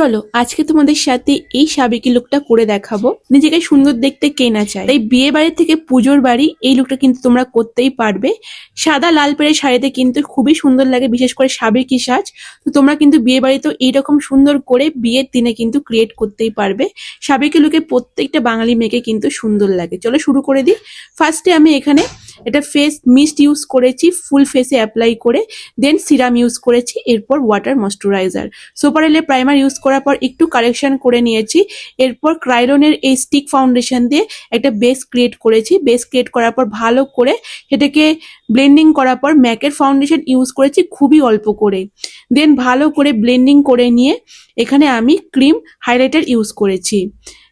চলো, আজকে তোমাদের সাথে এই সাবেকি লুকটা করে দেখাবো। নিজেকে সুন্দর দেখতে কে না চায়। তাই বিয়ে বাড়ি থেকে পুজোর বাড়ি এই লুকটা কিন্তু তোমরা করতেই পারবে। সাদা লাল পেড়ে শাড়িতে কিন্তু খুবই সুন্দর লাগে, বিশেষ করে সাবেকি সাজ। তো তোমরা কিন্তু বিয়ে বাড়িতেও এইরকম সুন্দর করে বিয়ের দিনে কিন্তু ক্রিয়েট করতেই পারবে। সাবেকি লুকে প্রত্যেকটা বাঙালি মেয়েকে কিন্তু সুন্দর লাগে। চলো শুরু করে দিই। ফার্স্টে আমি এখানে এটা ফেস মিস্ট ইউজ করেছি ফুল ফেসে অ্যাপ্লাই করে দেন সিরাম ইউজ করেছি, এরপর ওয়াটার ময়শ্চারাইজার সোপারেলে প্রাইমার ইউজ করার পর একটু কারেকশন করে নিয়েছি, এরপর ক্রাইলনের এই স্টিক ফাউন্ডেশন দিয়ে একটা বেস ক্রিয়েট করেছি বেস ক্রিয়েট করার পর ভালো করে সেটাকে ব্লেন্ডিং করার পর ম্যাকের ফাউন্ডেশন ইউজ করেছি খুবই অল্প করে। দেন ভালো করে ব্লেন্ডিং করে নিয়ে এখানে আমি ক্রিম হাইলাইটার ইউজ করেছি।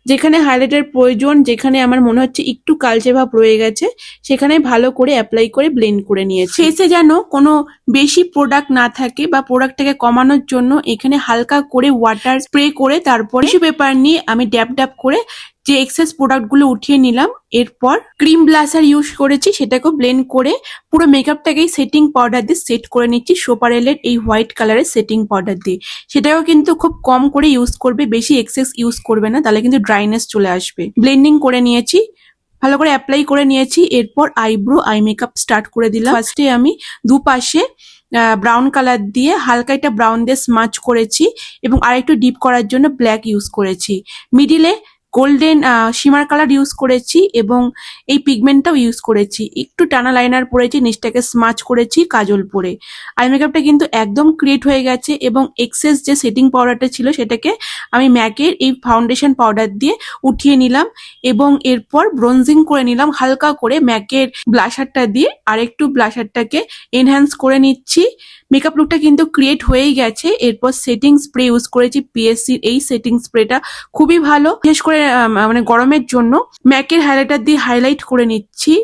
যেখানে হাইলাইটার প্রয়োজন, যেখানে আমার মনে হচ্ছে একটু কালচে ভাব রয়ে গেছে, সেখানে ভালো করে অ্যাপ্লাই করে ব্লেন্ড করে নিয়েছি। ফেসে যেন কোনো বেশি প্রোডাক্ট না থাকে বা প্রোডাক্টটাকে কমানোর জন্য এখানে হালকা করে ওয়াটার স্প্রে করে তারপর টিস্যু পেপার নিয়ে আমি ড্যাপ ড্যাপ করে যে এক্সেস প্রোডাক্টগুলো উঠিয়ে নিলাম, এরপর ক্রিম ব্লাসার ইউজ করেছি, সেটাকেও ব্লেন্ড করে পুরো মেকআপটাকেই সেটিং পাউডার দিয়ে সেট করে নিচ্ছি সোপারেলের এই হোয়াইট কালারের সেটিং পাউডার দিয়ে। সেটাও কিন্তু খুব কম করে ইউজ করবে, বেশি এক্সেস ইউজ করবে না, তাহলে কিন্তু ড্রাইনেস চলে আসবে। ব্লেন্ডিং করে নিয়েছি, ভালো করে অ্যাপ্লাই করে নিয়েছি, এরপর আইব্রো আই মেকআপ স্টার্ট করে দিলাম। ফার্স্টে আমি দুপাশে ব্রাউন কালার দিয়ে হালকা একটা ব্রাউন দিয়ে স্মাচ করেছি এবং আরেকটু ডিপ করার জন্য ব্ল্যাক ইউজ করেছি। মিডিলে গোল্ডেন শিমার কালার ইউজ করেছি এবং এই পিগমেন্টটাও ইউজ করেছি। একটু টানা লাইনার পরেছি নিচটাকে স্মাচ করেছি কাজল পরে। আই মেকআপটা কিন্তু একদম ক্রিয়েট হয়ে গেছে এবং এক্সেস যে সেটিং পাউডারটা ছিল সেটাকে আমি ম্যাকের এই ফাউন্ডেশন পাউডার দিয়ে উঠিয়ে নিলাম এবং এরপর ব্রোনজিং করে নিলাম হালকা করে ম্যাকের ব্লাশারটা দিয়ে। আরেকটু ব্লাশারটাকে এনহ্যান্স করে নিচ্ছি। মেকআপ লুকটা কিন্তু ক্রিয়েট হয়েই গেছে। এরপর সেটিং স্প্রে ইউজ করেছি পিএসসির এই সেটিং স্প্রেটা খুবই ভালো। বিশেষ করে মানে গরমের জন্য ম্যাকের হাইলাইটার দিয়ে হাইলাইট করে নিচ্ছি।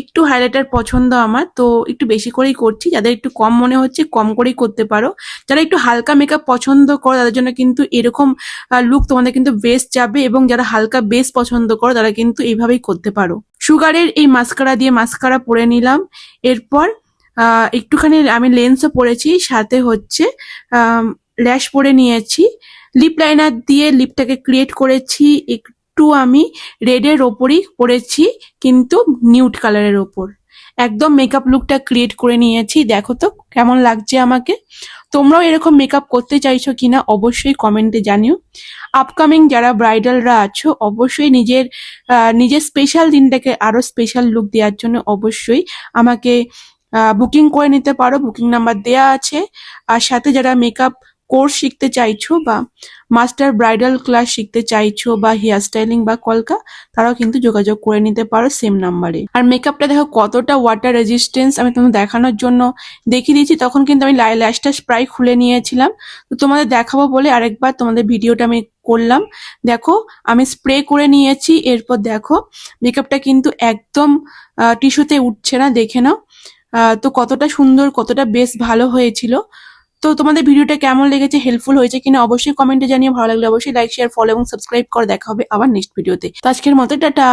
একটু হাইলাইটার পছন্দ আমার, তো একটু বেশি করেই করছি। যাদের একটু কম মনে হচ্ছে, কম করেই করতে পারো। যারা একটু হালকা মেকআপ পছন্দ করো, তাদের জন্য কিন্তু এরকম লুক তোমাদের কিন্তু বেস্ট যাবে এবং যারা হালকা বেস পছন্দ করো, তারা কিন্তু এইভাবেই করতে পারো। সুগারের এই মাস্কারা দিয়ে মাস্কারা পরে নিলাম। এরপর একটুখানি আমি লেন্সও পরেছি, সাথে হচ্ছে ল্যাশ পরে নিয়েছি। লিপ লাইনার দিয়ে লিপটাকে ক্রিয়েট করেছি, একটু আমি রেডের ওপরই পরেছি, কিন্তু নিউট কালারের ওপর। একদম মেকআপ লুকটা ক্রিয়েট করে নিয়েছি, দেখো তো কেমন লাগছে আমাকে। তোমরাও এরকম মেকআপ করতে চাইছো কিনা অবশ্যই কমেন্টে জানিও। আপকামিং যারা ব্রাইডালরা আছো, অবশ্যই নিজের নিজের স্পেশাল দিনটাকে আরও স্পেশাল লুক দেওয়ার জন্য অবশ্যই আমাকে বুকিং করে নিতে পারো বুকিং নাম্বার দেয়া আছে। আর সাথে যারা মেকআপ কোর্স শিখতে চাইছো বা মাস্টার ব্রাইডাল ক্লাস শিখতে চাইছো বা হেয়ার স্টাইলিং বা কলকা, তারাও কিন্তু যোগাযোগ করে নিতে পারো সেম নাম্বারে আর মেকআপটা দেখো কতটা ওয়াটার রেজিস্টেন্স আমি তোমাদের দেখানোর জন্য দেখিয়ে দিয়েছি, তখন কিন্তু আমি লাই ল্যাশটা প্রায় খুলে নিয়েছিলাম। তো তোমাদের দেখাবো বলে আরেকবার তোমাদের ভিডিওটা আমি করলাম। দেখো, আমি স্প্রে করে নিয়েছি, এরপর দেখো মেকআপটা কিন্তু একদম টিস্যুতে উঠছে না, দেখে নাও। তো কতটা সুন্দর, কতটা বেশ ভালো হয়েছিল। তো তোমাদের ভিডিওটা কেমন লেগেছে হেল্পফুল হয়েছে কিনা অবশ্যই কমেন্টে জানিয়ে ভালো লাগলে অবশ্যই লাইক শেয়ার ফলো এবং সাবস্ক্রাইব করে দেখা হবে আবার নেক্সট ভিডিওতে তো আজকের মতো, টাটা!